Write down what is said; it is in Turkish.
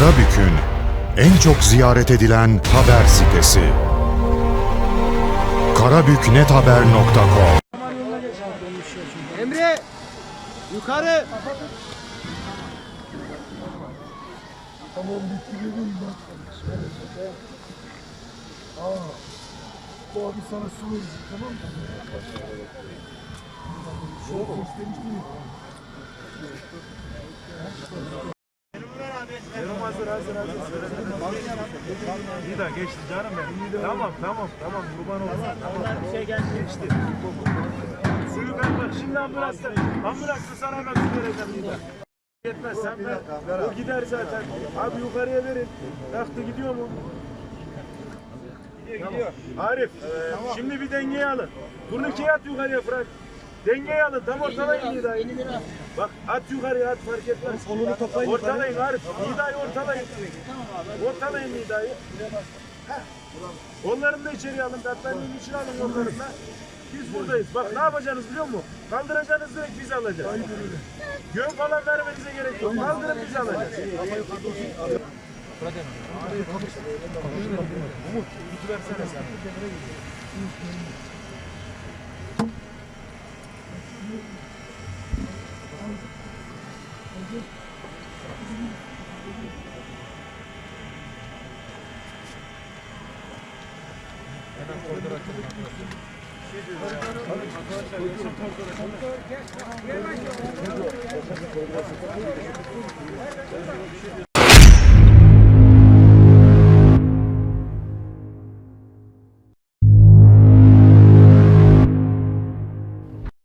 Karabük'ün en çok ziyaret edilen haber sitesi. karabüknethaber.com Emre yukarı. Bu abi sana su verecek tamam mı? Çok istemiştim. Hazır hazır hazır. İyi de geçti canım benim. Tamam tamam tamam kurban olsun. Tamam. Bir şey geldi. Geçti. Suyu ben bak şimdi ambulansta. Ambulansta sana hemen su vereceğim bir de. Yetmez sen ver. O gider zaten. Abi yukarıya verin. Taktı gidiyor mu? Gidiyor gidiyor. Arif şimdi bir dengeyi alın. Turnikeyi at yukarıya Fırat. Dengeyi alın tam ortalayın Nida'yı. Bak at yukarıya at fark etmez. Kolunu toplayın. Ortalayın Arif. Nida'yı ortalayın. Ortalayın Nida'yı. Onların da içeri alın. Dertlerinin içine alın onların da. Biz buradayız. Bak ne yapacaksınız biliyor musun? Kaldıracaksınız direkt biz alacağız. Göğün falan vermenize gerek yok. Kaldırın biz alacağız. Umut, kutu versene sen. hemen koridor açalım arkadaşlar. Arkadaşlar, koridor açalım.